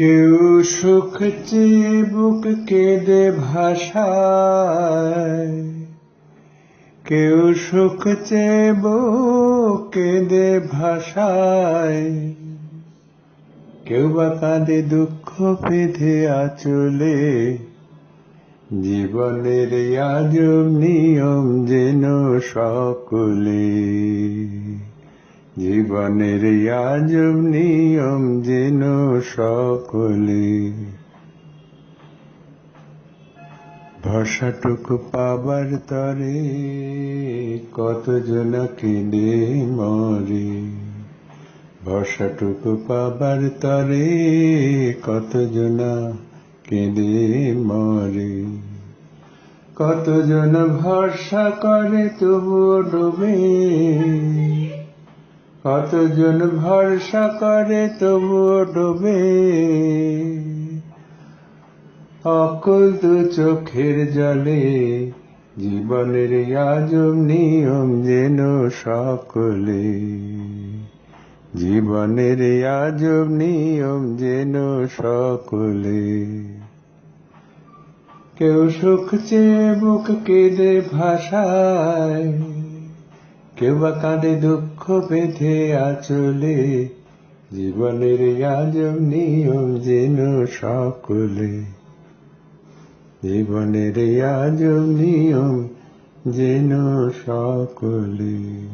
কেউ সুখ চেয়ে বুক কেঁদে ভাষায়। কেউ সুখ চেয়ে বুক কেঁদে ভাষায়। কেউ বা কাঁদে দুঃখ বেঁধে আচলে। জীবনের আজব নিয়ম যেন সকলে জীবনের আজব নিয়ম যেন সকলে। ভরসাটুকু পাবার তরে কতজন কেঁদে মরে। ভরসাটুকু পাবার তরে কতজনা কেঁদে মরে। কতজন ভরসা করে তবুও ডুবে। কতজন ভরসা করে তবুও ডুবে। অকুল দু চোখের জলে, জীবনের আজব নিয়ম যেন সকলে। জীবনের আজব নিয়ম যেন সকলে। কেউ সুখ চেয়ে বুক কেঁদে ভাষায় কেউ বা কাঁদে দুঃখ বেঁধে আচলে, জীবনের আজব নিয়ম যেন সকলে। জীবনের আজব নিয়ম যেন সকলে।